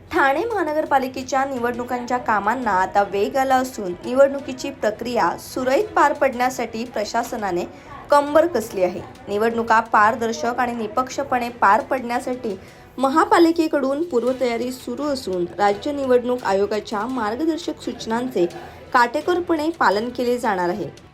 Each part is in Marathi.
ठाणे महानगरपालिकेच्या निवडणुकांच्या कामांना आता वेग आला असून निवडणुकीची प्रक्रिया सुरळीत पार पडण्यासाठी प्रशासनाने कंबर कसली आहे. निवडणुका पारदर्शक आणि निपक्षपणे पार पडण्यासाठी महापालिकेकडून पूर्वतयारी सुरू असून राज्य निवडणूक आयोगाच्या मार्गदर्शक सूचनांचे काटेकोरपणे पालन केले जाणार आहे.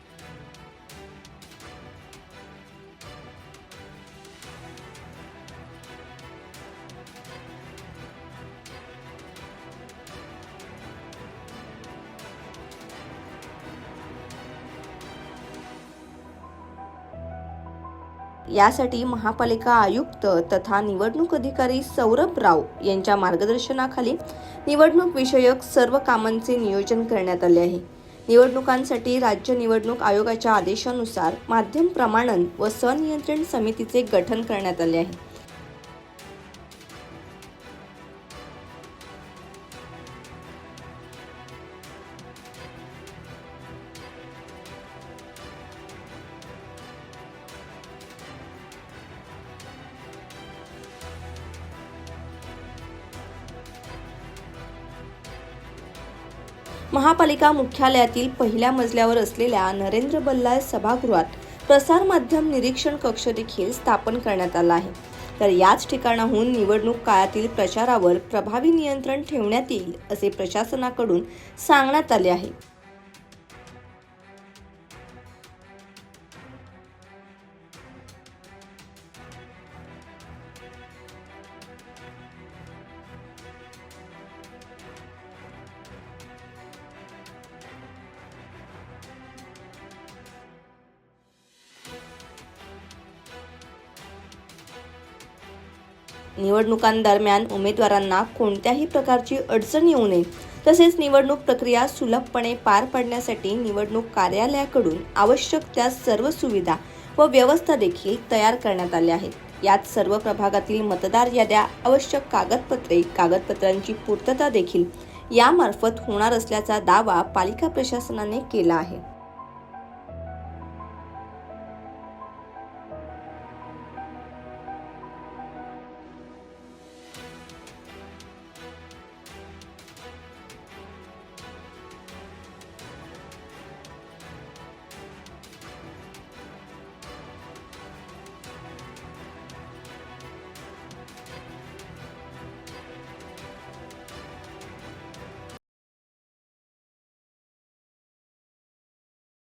यासाठी महापालिका आयुक्त तथा निवडणूक अधिकारी सौरभ राव यांच्या मार्गदर्शनाखाली निवडणूक विषयक सर्व कामांचे नियोजन करण्यात आले आहे. निवडणुकांसाठी राज्य निवडणूक आयोगाच्या आदेशानुसार माध्यम प्रमाणन व सनियंत्रण समितीचे गठन करण्यात आले आहे. महापालिका मुख्यालयातील पहिल्या मजल्यावर असलेल्या नरेंद्र बल्लाळ सभागृहात प्रसारमाध्यम निरीक्षण कक्ष देखील स्थापन करण्यात आला आहे. तर याच ठिकाणाहून निवडणूक काळातील प्रचारावर प्रभावी नियंत्रण ठेवण्यात येईल असे प्रशासनाकडून सांगण्यात आले आहे. निवडणुकांदरम्यान उमेदवारांना कोणत्याही प्रकारची अडचण येऊ नये. तसेच निवडणूक प्रक्रिया सुलभपणे पार पाडण्यासाठी निवडणूक कार्यालयाकडून आवश्यक त्या सर्व सुविधा व व्यवस्था देखील तयार करण्यात आल्या आहेत. यात सर्व प्रभागातील मतदार याद्या आवश्यक कागदपत्रे कागदपत्रांची पूर्तता देखील यामार्फत होणार असल्याचा दावा पालिका प्रशासनाने केला आहे.